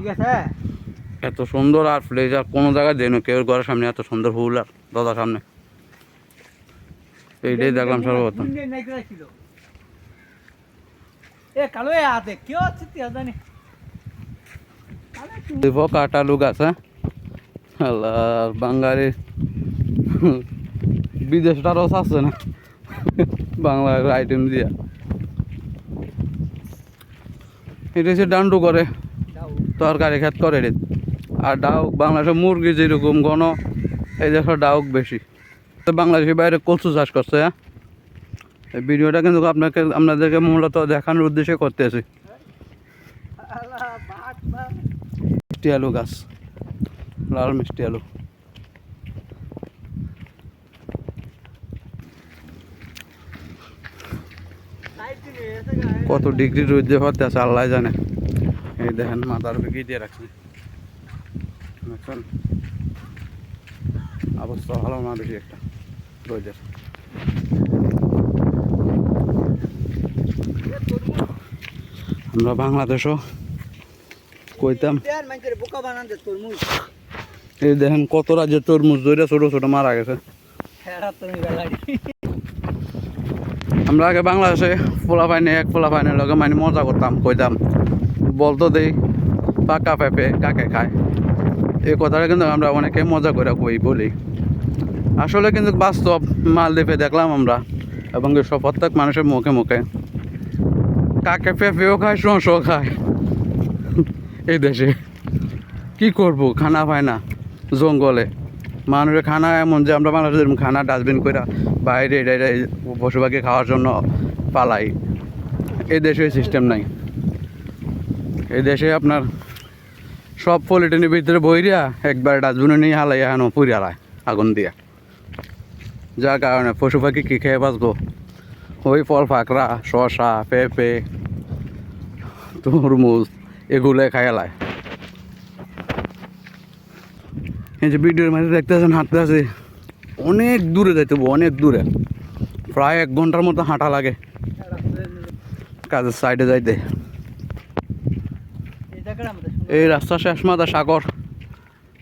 ঠিক আছে? এত সুন্দর আর আর কোনো জায়গায় দেয় না কেউ ঘরের সামনে এত সুন্দর ফুল আর দাদার সামনে। এইটাই দেখলাম সর্বপ্রথম। কাটালু গাছ হ্যাঁ আল্লাহ বিদেশটা রস আছে না? বাংলার আইটেম দিয়া। এটা হচ্ছে ডান্ডু করে তরকারি খেত করে রে। আর ডাউক, বাংলাদেশের মুরগি যেরকম ঘন, এই দেশের ডাউক বেশি। তো বাংলাদেশের বাইরে কচু চাষ করছে হ্যাঁ? এই ভিডিওটা কিন্তু আপনাকে, আপনাদেরকে মূলত দেখানোর উদ্দেশ্যে করতেছি। মিষ্টি আলু গাছ, লাল মিষ্টি আলু। কত ডিগ্রি রোদে হতে আছে, আল্লাহ জানে। এই দেখেন মাথার বিকি দিয়ে রাখছে। দেখছেন? অবস্থা ভালো না বেশি একটা রোদের আমরা বাংলাদেশও কইতাম। এই দেখেন কত রাজ্যের তরমুজ ধরে ছোট ছোট মারা গেছে। আমরা আগে বাংলাদেশে পোলা পাইনি এক পোলা পাইনি লগে মানে মজা করতাম, কইতাম। বলতো দেই, পাকা পেঁপে কাকে খায়? এই কথাটা কিন্তু আমরা অনেকে মজা করে কই বলি। আসলে কিন্তু বাস্তব মালদ্বীপে দেখলাম আমরা, এবং সব প্রত্যেক মানুষের মুখে মুখে। কাকে পেঁপেও খায়, শোঁসও খায়। এই দেশে। কি করব, খানা পায় না, জঙ্গলে। মানুষের খানা এমন যে আমরা মানুষের খানা ডাস্টবিন করে বাইরে এটা পশু পাখি খাওয়ার জন্য পালাই। এই দেশে সিস্টেম নাই। এই দেশে আপনার সব পলিটিনের ভিতরে বইরিয়া একবার ডাস্টবিনে নিয়ে হালাই এখানো পুরি হালায় আগুন দিয়া। যার কারণে পশু পাখি কী খেয়ে বাঁচবো? ওই ফল, ফাঁকড়া শশা পেঁপে, তরমুজ, এগুলো খাইলায় এই যে ভিডিওর মাঝে দেখতেছেন হাঁটতে আছে অনেক দূরে যাইতে অনেক দূরে। প্রায় এক ঘণ্টার মতো হাঁটা লাগে। কাজের সাইডে যাইতে এই জায়গাটা আমাদের সুন্দর এই রাস্তা শেষ মাথা সাগর।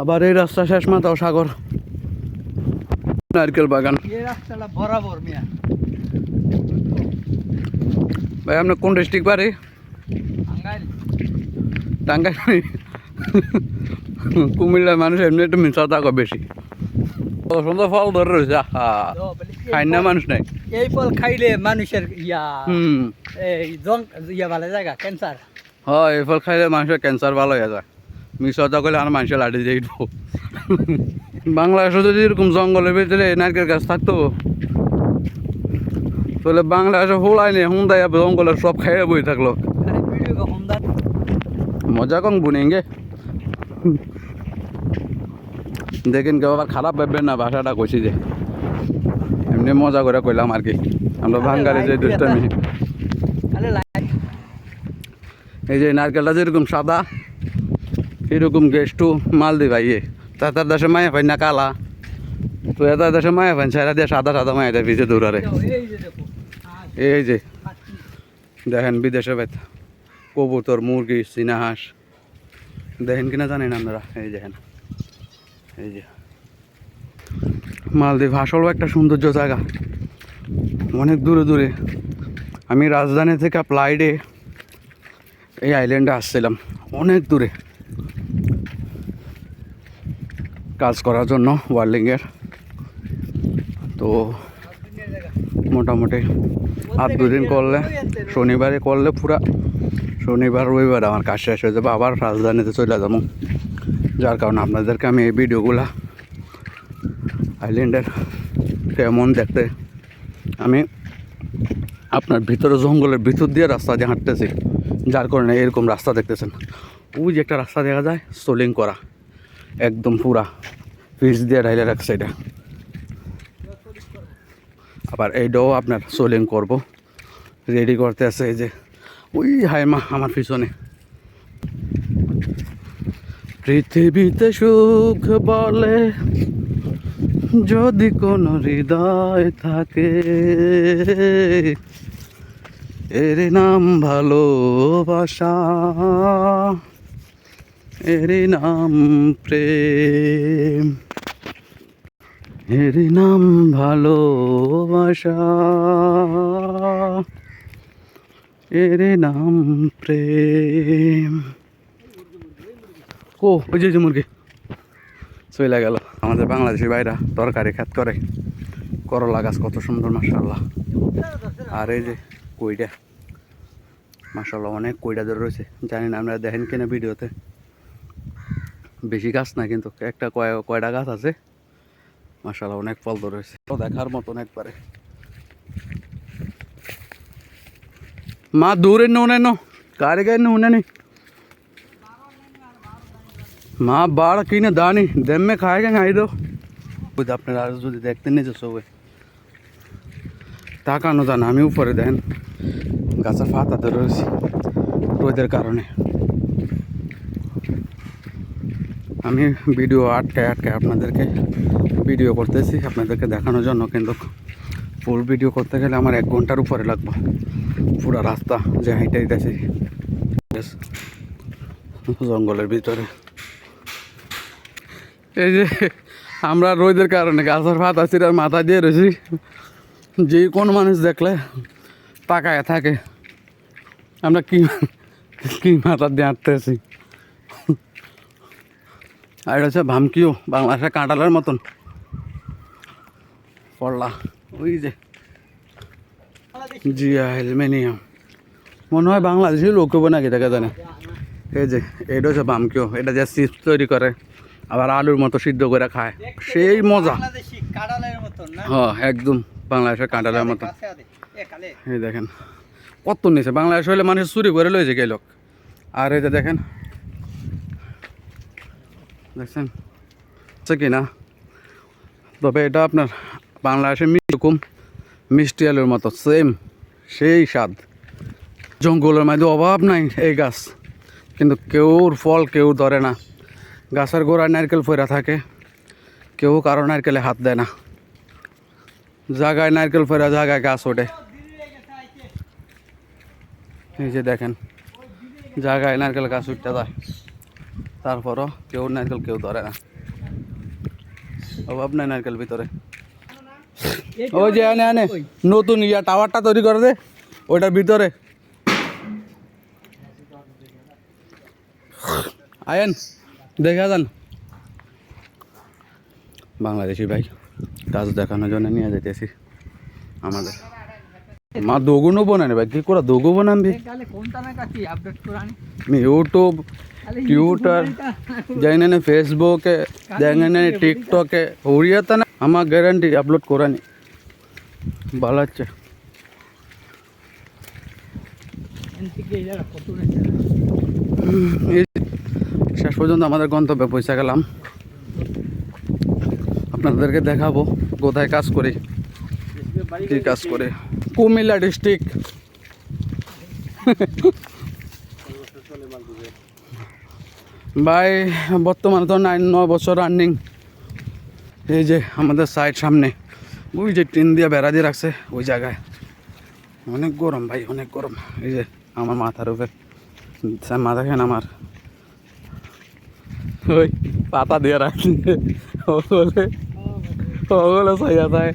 আবার এই রাস্তা শেষ মাথাও সাগর। নারকেল বাগান। বরাবর মিয়া। ভাই আপনার কোন ডিস্ট্রিক্ট বাড়ি? আঙ্গাইল টাঙ্গাই কুমিল্লার মানুষ এমনি একটু মিশা থাকো বেশি। সুন্দর ফল ধরে রয়েছে খাই না মানুষ নাই। এই ফল খাইলে মানুষের ইয়া হুম। এই জং ইয়া ভালো জায়গা ক্যান্সার হয় এই ফল খাইলে মানুষের ক্যান্সার ভালো হয়ে যায়। মিশা করলে আর মানুষের লাঠি দিয়ে দিবো বাংলাদেশে যদি এরকম জঙ্গলের ভিতরে নারকেল গাছ থাকতো। তাহলে বাংলাদেশে হোলাই নেই হুন্দাই জঙ্গলের সব খাইয়ে বই থাকল। মজা কম বুনেঙ্গে দেখেন কেউ আবার খারাপ ভাববেন না ভাষাটা কইছি যে। এমনি মজা করে কইলাম আর কি। আমরা বাঙালি যে দুষ্টামি এই যে নারকেলটা যেরকম সাদা এরকম গেস্টু মাল দি ভাইয়ে তাতার দেশে মায়া পাই না কালা। তো এতার দেশে মায়া পাই সারা দিয়ে সাদা সাদা মায়া দেয় পিছিয়ে দৌড়ারে এই যে দেখেন বিদেশে বেত কবুতর মুরগি চীনা হাঁস। দেখেন কিনা জানেন আপনারা? এই দেখেন এই যে। মালদ্বীপ আসলেও একটা সৌন্দর্য জায়গা। অনেক দূরে দূরে। আমি রাজধানী থেকে ফ্লাইটে এই আইল্যান্ডে আসছিলাম। অনেক দূরে। কাজ করার জন্য ওয়ার্লিংয়ের তো মোটামুটি আর দুদিন করলে, শনিবারে করলে পুরা। শনিবার, রবিবার আমার কাজ শেষ হয়ে যাবে। আবার রাজধানীতে চলে যাব। যার কারণে আপনাদেরকে আমি এই ভিডিওগুলা আইল্যান্ডের কেমন দেখতে আমি আপনার ভিতরে জঙ্গলের ভিতর দিয়ে রাস্তা দিয়ে হাঁটতেছি। যার কারণে এরকম রাস্তা দেখতেছেন। ওই যে একটা রাস্তা দেখা যায়, সোলিং করা। একদম পুরা। পিচ দিয়ে ঢাইলে রাখছে এটা। আবার এইটাও আপনার সোলিং করব। রেডি করতে আছে এই যে। ওই হায় মা, আমার পিছনে। পৃথিবীতে সুখ বলে যদি কোনো হৃদয় থাকে, এর নাম ভালোবাসা, এর নাম প্রেম, এর নাম ভালোবাসা, এর নাম প্রেম। ও, ওই যে মুরগি। চলে গেল। আমাদের বাংলাদেশি ভাইরা তরকারি খাত করে। করলা গাছ কত সুন্দর মাসাল্লাহ আর এই যে কইটা মাসাল্লাহ অনেক কইটা ধরে রয়েছে। জানি না আপনারা দেখেন কিনা ভিডিওতে। বেশি গাছ না, কিন্তু একটা কয় কয়টা গাছ আছে। মাসাল্লাহ অনেক ফল ধরে রয়েছে। দেখার মতন একবারে। মা, দূরে নুনে নো। কারে গায়ে নুনে নি? মা বাড় কিনে দানি দেম মে খাएगा খাই আপনারা আর যদি দেখতে নিয়ে সবে। তাকানো যান আমি উপরে দেখেন গাছের ধরে রয়েছি, রোদের কারণে। আমি ভিডিও আটকায় আটকায় আপনাদেরকে ভিডিও করতেছি, আপনাদেরকে দেখানোর জন্য কিন্তু ফুল ভিডিও করতে গেলে আমার এক ঘণ্টার উপরে লাগবে। পুরা রাস্তা যে হাইটে হাইটেছি জঙ্গলের ভিতরে। এই যে আমরা রোদের কারণে গাছের পাতা চিরার মাথা দিয়ে রয়েছি। যে কোনো মানুষ দেখলে তাকায় থাকে। আমরা কি কি মাথা দিয়ে আঁটতেছি আর এটা হচ্ছে ভামকিও বাংলাদেশের কাঁটালের মতন। পড়লা ওই যে। জিয়া অ্যালুমিনিয়াম। মনে হয় বাংলাদেশি লোক হবে নাকি, দেখা জানে এই যে, এটা হচ্ছে বামকিও এটা যে চিপস তৈরি করে। আবার আলুর মতো সিদ্ধ করে খায়। সেই মজা। হ্যাঁ একদম বাংলাদেশের কাঁটালের মতো এই দেখেন কত নিচে বাংলাদেশ হলে মানুষ চুরি করে লয়েছে কে লোক। আর এই যে দেখেন দেখছেন? কি না? তবে এটা আপনার বাংলাদেশে এরকম মিষ্টি আলুর মতো সেম সেই স্বাদ। জঙ্গলের মধ্যে অভাব নাই এই গাছ। কিন্তু কেউর ফল কেউ ধরে না। গাছের গোড়ায় নারকেল ফেরা থাকে। কেউ কারও নারকেলে হাত দেয় না। জায়গায় নারকেল ফেরা জায়গায় গাছ ওঠে। এই যে দেখেন, জায়গায় নারকেল গাছ উঠতে যায়। তারপরও কেউ নারকেল কেউ ধরে না। অভাব নাই নারকেল ভিতরে। ওই যে এনে এনে নতুন ইয়া টাওয়ারটা তৈরি করে দে, ওইটার ভিতরে। আয়েন দেখা যান বাংলাদেশি ভাই কাজ দেখানোর জন্য নিয়ে যেতেছি আমাদের মা দোগু নেবো না ভাই কি করে দোগু বানাবি এ কালে কোনটা না কাটি আপডেট করানি मी यूट्यूब খালি Twitter Jain Facebook Jain TikTok Odia ना हमार ग्यारंटी अपलोड करा नहीं শেষ পর্যন্ত আমাদের গন্তব্যে পৌঁছে গেলাম। আপনাদেরকে দেখাবো কোথায় কাজ করি, কি কাজ করে। কুমিল্লা ডিস্ট্রিক্ট ভাই, বর্তমানে তো নাইন নয় বছর রানিং এই যে আমাদের সাইড সামনে, ওই যে টিন দিয়ে বেড়া দিয়ে রাখছে ওই জায়গায়। অনেক গরম ভাই, অনেক গরম। এই যে আমার মাথার উপরে মাথা খান আমার। ওই পাতা দিয়ে রাখছে ওগুলো ওগুলো সাইয়া যায়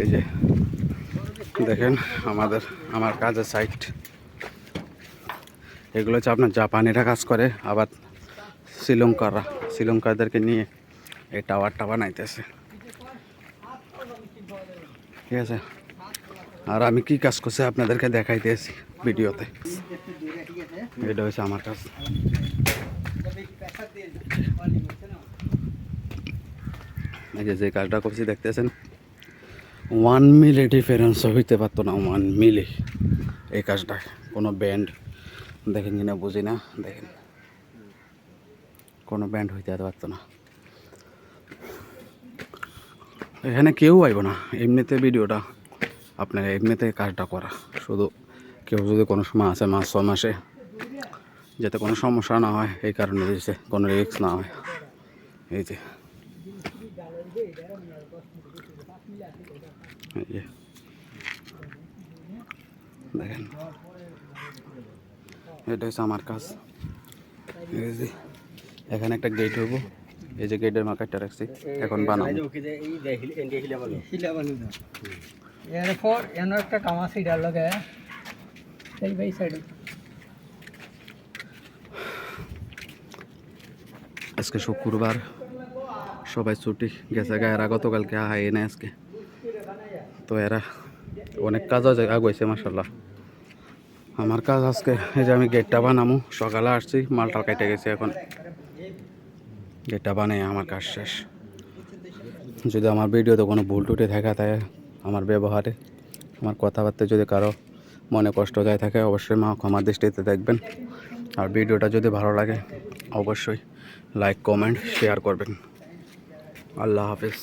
এই যে, দেখেন আমাদের, আমার কাজের সাইট এগুলো হচ্ছে আপনার জাপানিরা কাজ করে, আবার শ্রীলঙ্কাররা শ্রীলঙ্কারদেরকে নিয়ে এই টাওয়ারটা বানাইতেছে। ঠিক আছে? আর আমি কি কাজ করছি আপনাদেরকে দেখাইতেছি ভিডিওতে। এটা হচ্ছে আমার কাজ। এই যে কাজটা করছি, দেখতেছেন? ওয়ান মিলে ডিফারেন্স হইতে পারতো না ওয়ান মিলে এই কাজটা। কোনো ব্যান্ড দেখেন কিনা, বুঝি না, দেখেন। কোনো ব্যান্ড হইতে পারতো না। এখানে কেউ আইব না, এমনিতে ভিডিওটা। আপনার এমনিতে কাজটা করা। শুধু কেউ যদি কোনো সময় আসে মাস ছ মাসে যাতে কোনো সমস্যা না হয় এই কারণে দিয়েছে কোনো রিস্ক না হয়। এই যে। দেখেন। এটা হচ্ছে আমার কাজ। এখানে একটা গেট হব এই যে গেটের মার্কেটটা রাখছি। এখন বানাবো। এরপর এন একটা কামা সিডার লগে। এই ভাই সাইড। আজকে শুক্রবার। সবাই ছুটি গেছে গা, এরা গতকালকে আহাই না আজকে। তো এরা অনেক কাজ আগাইছে মাসাল্লাহ আমার কাজ আজকে এই যে আমি গেটটা বানামু, সকালে আসছি, মালটাল কেটে গেছে এখন। গেটটা বানাই, আমার কাজ শেষ। যদি আমার ভিডিওতে কোনো ভুল টুটে থাকে, তাই আমার ব্যবহারে। আমার কথাবার্তা যদি কারও মনে কষ্ট যায় থাকে, অবশ্যই মা ক্ষমার দৃষ্টিতে দেখবেন। আর ভিডিওটা যদি ভালো লাগে, অবশ্যই লাইক কমেন্ট শেয়ার করবেন। আল্লাহ হাফিজ।